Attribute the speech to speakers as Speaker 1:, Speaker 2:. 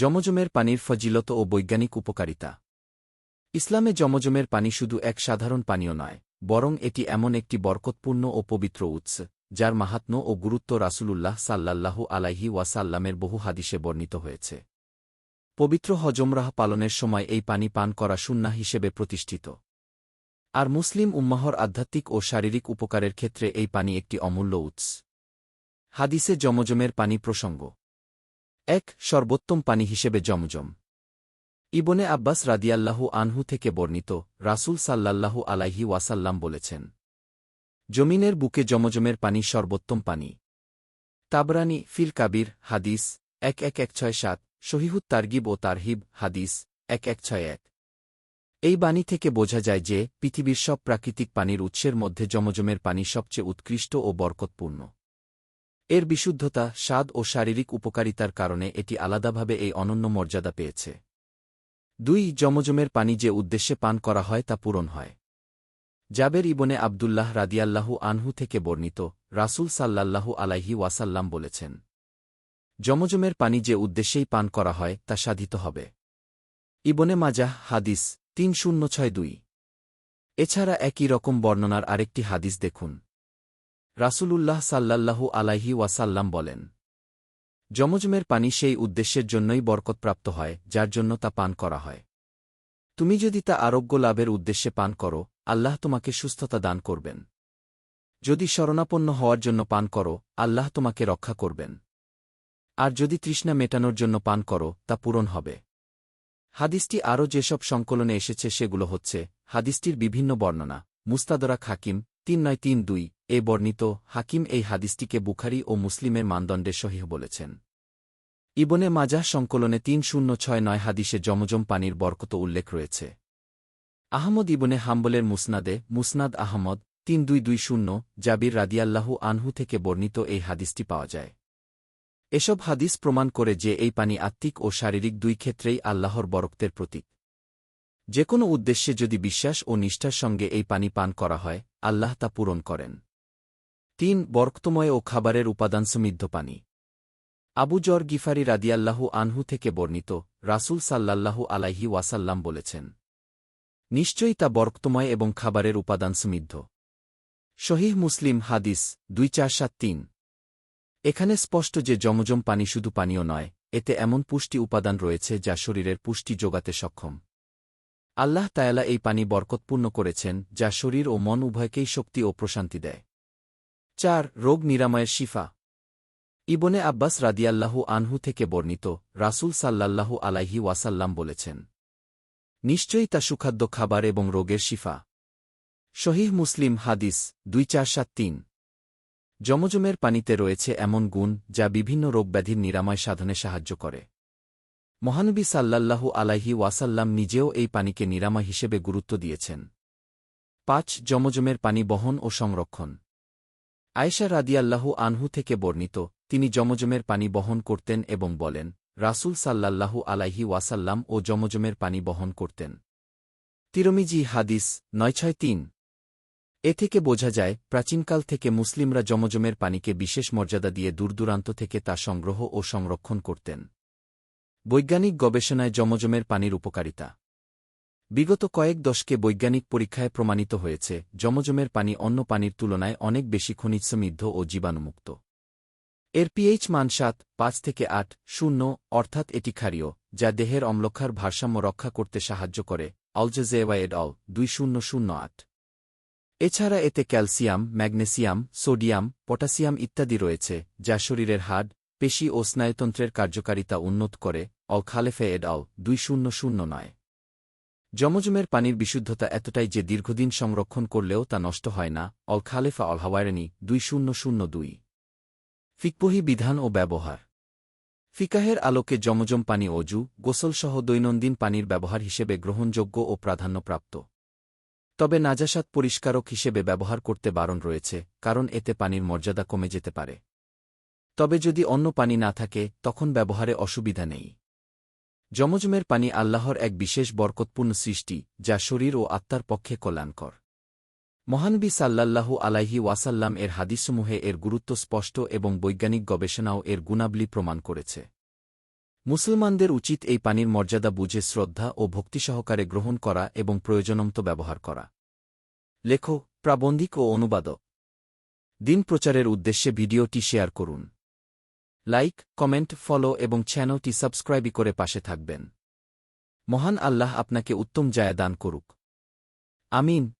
Speaker 1: জমজমের পানির ফজিলত ও বৈজ্ঞানিক উপকারিতা। ইসলামে জমজমের পানি শুধু এক সাধারণ পানীয় নয়, বরং এটি এমন একটি বরকতপূর্ণ ও পবিত্র উৎস, যার মাহাত্ম ও গুরুত্ব রাসূলুল্লাহ সাল্লাল্লাহু আলাইহি ওয়াসাল্লামের বহু হাদিসে বর্ণিত হয়েছে। পবিত্র হজমরাহ পালনের সময় এই পানি পান করা সুন্না হিসেবে প্রতিষ্ঠিত। আর মুসলিম উম্মাহর আধ্যাত্মিক ও শারীরিক উপকারের ক্ষেত্রে এই পানি একটি অমূল্য উৎস। হাদিসে জমজমের পানি প্রসঙ্গ এক সর্বোত্তম পানি হিসেবে জমজম। ইবনে আব্বাস রাদিয়াল্লাহু আনহু থেকে বর্ণিত রাসূল সাল্লাল্লাহু আলাইহি ওয়াসাল্লাম বলেছেন, জমিনের বুকে জমজমের পানি সর্বোত্তম পানি। তাবরানি ফিল কাবির, হাদিস এক এক এক ছয় সাত শহীহুত তারগিব ও তারহিব, হাদিস এক এক ছয় এক। এই বাণী থেকে বোঝা যায় যে পৃথিবীর সব প্রাকৃতিক পানির উৎসের মধ্যে জমজমের পানি সবচেয়ে উৎকৃষ্ট ও বরকতপূর্ণ। এর বিশুদ্ধতা, স্বাদ ও শারীরিক উপকারিতার কারণে এটি আলাদাভাবে এই অনন্য মর্যাদা পেয়েছে। দুই, জমজমের পানি যে উদ্দেশ্যে পান করা হয় তা পূরণ হয়। জাবের ইবনে আবদুল্লাহ রাদিয়াল্লাহু আনহু থেকে বর্ণিত রাসূল সাল্লাল্লাহু আলাইহি ওয়াসাল্লাম বলেছেন, জমজমের পানি যে উদ্দেশ্যেই পান করা হয় তা সাধিত হবে। ইবনে মাজাহ, হাদিস তিন শূন্য ছয় দুই। এছাড়া একই রকম বর্ণনার আরেকটি হাদিস দেখুন। রাসূলুল্লাহ সাল্লাল্লাহু আলাইহি ওয়াসাল্লাম বলেন যমজমের পানি সেই উদ্দেশ্যের জন্যই বরকতপ্রাপ্ত হয়, যার জন্য তা পান করা হয়। তুমি যদি তা আরোগ্য লাভের উদ্দেশ্যে পান করো, আল্লাহ তোমাকে সুস্থতা দান করবেন। যদি শরণাপন্ন হওয়ার জন্য পান করো, আল্লাহ তোমাকে রক্ষা করবেন। আর যদি তৃষ্ণা মেটানোর জন্য পান করো, তা পূরণ হবে। হাদিসটি আরও যেসব সংকলনে এসেছে সেগুলো হচ্ছে, হাদিসটির বিভিন্ন বর্ণনা মুস্তাদরা হাকিম তিন নয় তিন দুই এ বর্ণিত হাকিম এই হাদিসটিকে বুখারি ও মুসলিমের মানদণ্ডে সহিহ বলেছেন। ইবনে মাজাহ সংকলনে তিন শূন্য ছয় নয় হাদিসে জমজম পানির বরকত উল্লেখ রয়েছে। আহমদ ইবনে হাম্বলের মুসনাদে মুসনাদ আহমদ তিন দুই দুই শূন্য জাবির রাদিয়াল্লাহু আনহু থেকে বর্ণিত এই হাদিসটি পাওয়া যায়। এসব হাদিস প্রমাণ করে যে এই পানি আত্মিক ও শারীরিক দুই ক্ষেত্রেই আল্লাহর বরক্তের প্রতীক। যে কোনো উদ্দেশ্যে যদি বিশ্বাস ও নিষ্ঠার সঙ্গে এই পানি পান করা হয়, আল্লাহ তা পূরণ করেন। তিন, বরক্তময় ও খাবারের উপাদান সমৃদ্ধ পানি। আবু জর গিফারি রাদিয়াল্লাহু আনহু থেকে বর্ণিত রাসূল সাল্লাল্লাহু আলাইহি ওয়াসাল্লাম বলেছেন, নিশ্চয়ই তা বরক্তময় এবং খাবারের উপাদান সমৃদ্ধ শহীহ মুসলিম হাদিস দুই চার সাত তিন। এখানে স্পষ্ট যে জমজম পানি শুধু পানীয় নয়, এতে এমন পুষ্টি উপাদান রয়েছে যা শরীরের পুষ্টি যোগাতে সক্ষম। আল্লাহ তায়ালা এই পানি বরকতপূর্ণ করেছেন, যা শরীর ও মন উভয়কেই শক্তি ও প্রশান্তি দেয়। চার, রোগ নিরাময়ের শিফা। ইবনে আব্বাস রাদিয়াল্লাহু আনহু থেকে বর্ণিত, রাসূল সাল্লাল্লাহু আলাইহি ওয়াসাল্লাম বলেছেন, নিশ্চয়ই তা সুখাদ্য খাবার এবং রোগের শিফা। শহীহ মুসলিম হাদিস দুই চার সাত তিন। জমজমের পানিতে রয়েছে এমন গুণ, যা বিভিন্ন রোগব্যাধির নিরাময় সাধনে সাহায্য করে। মহানবী সাল্লাল্লাহু আলাইহি ওয়াসাল্লাম নিজেও এই পানিকে নিরাময় হিসেবে গুরুত্ব দিয়েছেন। পাঁচ, জমজমের পানি বহন ও সংরক্ষণ। আয়েশা রাদিয়াল্লাহু আনহু থেকে বর্ণিত, তিনি জমজমের পানি বহন করতেন এবং বলেন, রাসূল সাল্লাল্লাহু আলাইহি ওয়াসাল্লাম ও জমজমের পানি বহন করতেন। তিরমিজি হাদিস নয় ছয় তিন। এ থেকে বোঝা যায়, প্রাচীনকাল থেকে মুসলিমরা জমজমের পানিকে বিশেষ মর্যাদা দিয়ে দূরদূরান্ত থেকে তা সংগ্রহ ও সংরক্ষণ করতেন। বৈজ্ঞানিক গবেষণায় জমজমের পানির উপকারিতা। বিগত কয়েক দশকে বৈজ্ঞানিক পরীক্ষায় প্রমাণিত হয়েছে, জমজমের পানি অন্য পানির তুলনায় অনেক বেশি খনিজ সমৃদ্ধ ও জীবাণুমুক্ত। এর পিএইচ মান সাত, পাঁচ থেকে আট, শূন্য, অর্থাৎ এটি ক্ষারীয়, যা দেহের অম্লক্ষার ভারসাম্য রক্ষা করতে সাহায্য করে অলজেজেওয়াইড অল, দুই শূন্য শূন্য আট। এছাড়া এতে ক্যালসিয়াম, ম্যাগনেসিয়াম, সোডিয়াম, পটাসিয়াম ইত্যাদি রয়েছে, যা শরীরের হাড, পেশি ও স্নায়ুতন্ত্রের কার্যকারিতা উন্নত করে অল খালেফে এড দুই শূন্য শূন্য নয়। জমজমের পানির বিশুদ্ধতা এতটাই যে দীর্ঘদিন সংরক্ষণ করলেও তা নষ্ট হয় না, অল খালেফা অল হাওয়ারেনি দুই শূন্য শূন্য দুই। ফিকপহি বিধান ও ব্যবহার। ফিকাহের আলোকে জমজম পানি অজু, গোসলসহ দৈনন্দিন পানির ব্যবহার হিসেবে গ্রহণযোগ্য ও প্রাধান্যপ্রাপ্ত। তবে নাজাসাত পরিষ্কারক হিসেবে ব্যবহার করতে বারণ রয়েছে, কারণ এতে পানির মর্যাদা কমে যেতে পারে। তবে যদি অন্য পানি না থাকে, তখন ব্যবহারে অসুবিধা নেই। জমজমের পানি আল্লাহর এক বিশেষ বরকতপূর্ণ সৃষ্টি, যা শরীর ও আত্মার পক্ষে কল্যাণকর। মহানবী সাল্লাল্লাহু আলাইহি ওয়াসাল্লাম এর হাদিসমূহে এর গুরুত্ব স্পষ্ট এবং বৈজ্ঞানিক গবেষণাও এর গুণাবলী প্রমাণ করেছে। মুসলমানদের উচিত এই পানির মর্যাদা বুঝে শ্রদ্ধা ও ভক্তি সহকারে গ্রহণ করা এবং প্রয়োজনমতো ব্যবহার করা। লেখো প্রাবন্ধিক ও অনুবাদক। দিন প্রচারের উদ্দেশ্যে ভিডিওটি শেয়ার করুন। লাইক, কমেন্ট, ফলো এবং চ্যানেলটি সাবস্ক্রাইবই করে পাশে থাকবেন। মহান আল্লাহ আপনাকে উত্তম জায়া দান করুক। আমিন।